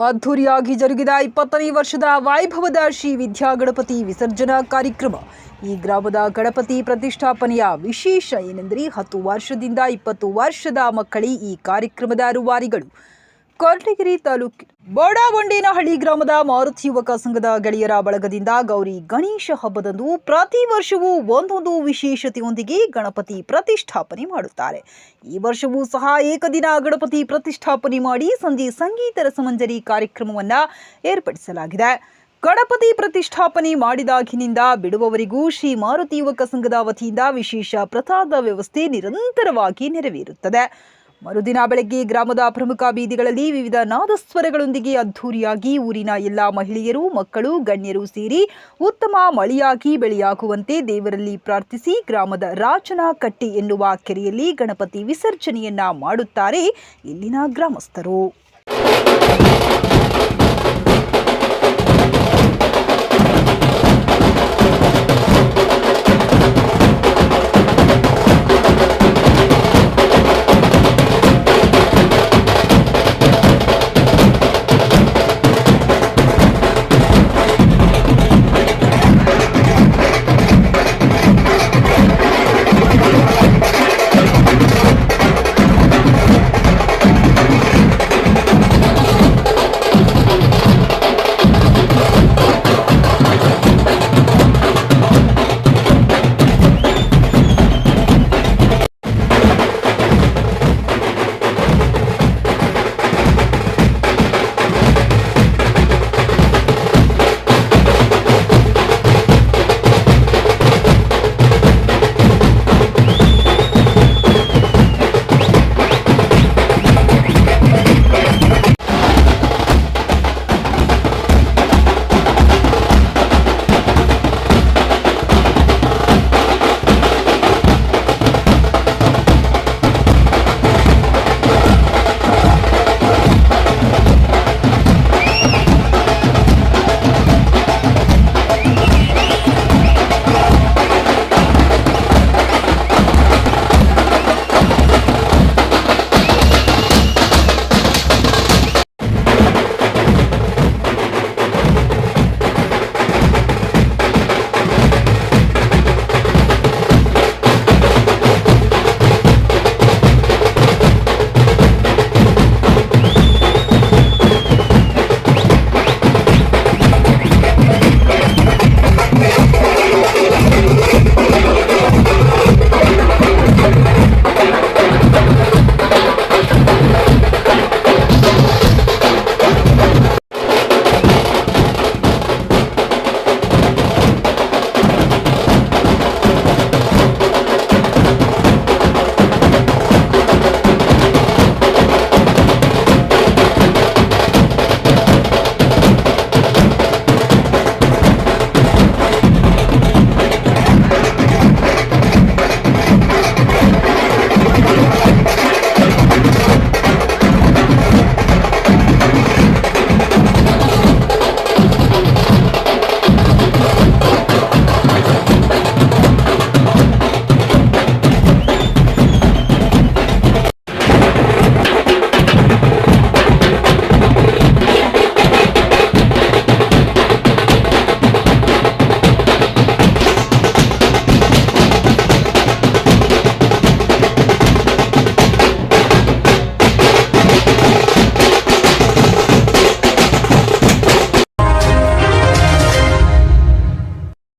ಅದ್ಧೂರಿಯಾಗಿ ಜರುಗಿದ ಇಪ್ಪತ್ತನೇ ವರ್ಷದ ವೈಭವದ ಶ್ರೀ ವಿದ್ಯಾ ಗಣಪತಿ ವಿಸರ್ಜನಾ ಕಾರ್ಯಕ್ರಮ. ಈ ಗ್ರಾಮದ ಗಣಪತಿ ಪ್ರತಿಷ್ಠಾಪನೆಯ ವಿಶೇಷ ಏನೆಂದರೆ ಹತ್ತು ವರ್ಷದಿಂದ ಇಪ್ಪತ್ತು ವರ್ಷದ ಮಕ್ಕಳಿ ಈ ಕಾರ್ಯಕ್ರಮದ ರೂವಾರಿಗಳು ಕೊರಟಗೆರೆ ತಾಲೂಕು ಬೋಡಾಬೊಂಡೇನಹಳ್ಳಿ ಗ್ರಾಮದ ಮಾರುತಿ ಯುವಕ ಸಂಘದ ಗೆಳೆಯರ ಬಳಗದಿಂದ ಗೌರಿ ಗಣೇಶ ಹಬ್ಬದಂದು ಪ್ರತಿ ವರ್ಷವೂ ಒಂದೊಂದು ವಿಶೇಷತೆಯೊಂದಿಗೆ ಗಣಪತಿ ಪ್ರತಿಷ್ಠಾಪನೆ ಮಾಡುತ್ತಾರೆ. ಈ ವರ್ಷವೂ ಸಹ ಏಕದಿನ ಗಣಪತಿ ಪ್ರತಿಷ್ಠಾಪನೆ ಮಾಡಿ ಸಂಜೆ ಸಂಗೀತ ರಸಮಂಜರಿ ಕಾರ್ಯಕ್ರಮವನ್ನು ಏರ್ಪಡಿಸಲಾಗಿದೆ. ಗಣಪತಿ ಪ್ರತಿಷ್ಠಾಪನೆ ಮಾಡಿದಾಗಿನಿಂದ ಬಿಡುವವರಿಗೂ ಶ್ರೀ ಮಾರುತಿ ಯುವಕ ಸಂಘದ ವತಿಯಿಂದ ವಿಶೇಷ ಪ್ರಸಾದ ವ್ಯವಸ್ಥೆ ನಿರಂತರವಾಗಿ ನೆರವೇರುತ್ತದೆ. ಮರುದಿನ ಬೆಳಗ್ಗೆ ಗ್ರಾಮದ ಪ್ರಮುಖ ಬೀದಿಗಳಲ್ಲಿ ವಿವಿಧ ನಾದಸ್ವರಗಳೊಂದಿಗೆ ಅದ್ಧೂರಿಯಾಗಿ ಊರಿನ ಎಲ್ಲ ಮಹಿಳೆಯರು, ಮಕ್ಕಳು, ಗಣ್ಯರು ಸೇರಿ ಉತ್ತಮ ಮಳೆಯಾಗಿ ಬೆಳೆಯಾಗುವಂತೆ ದೇವರಲ್ಲಿ ಪ್ರಾರ್ಥಿಸಿ ಗ್ರಾಮದ ರಾಜನ ಕಟ್ಟಿ ಎನ್ನುವ ಕೆರೆಯಲ್ಲಿ ಗಣಪತಿ ವಿಸರ್ಜನೆಯನ್ನ ಮಾಡುತ್ತಾರೆ ಇಲ್ಲಿನ ಗ್ರಾಮಸ್ಥರು.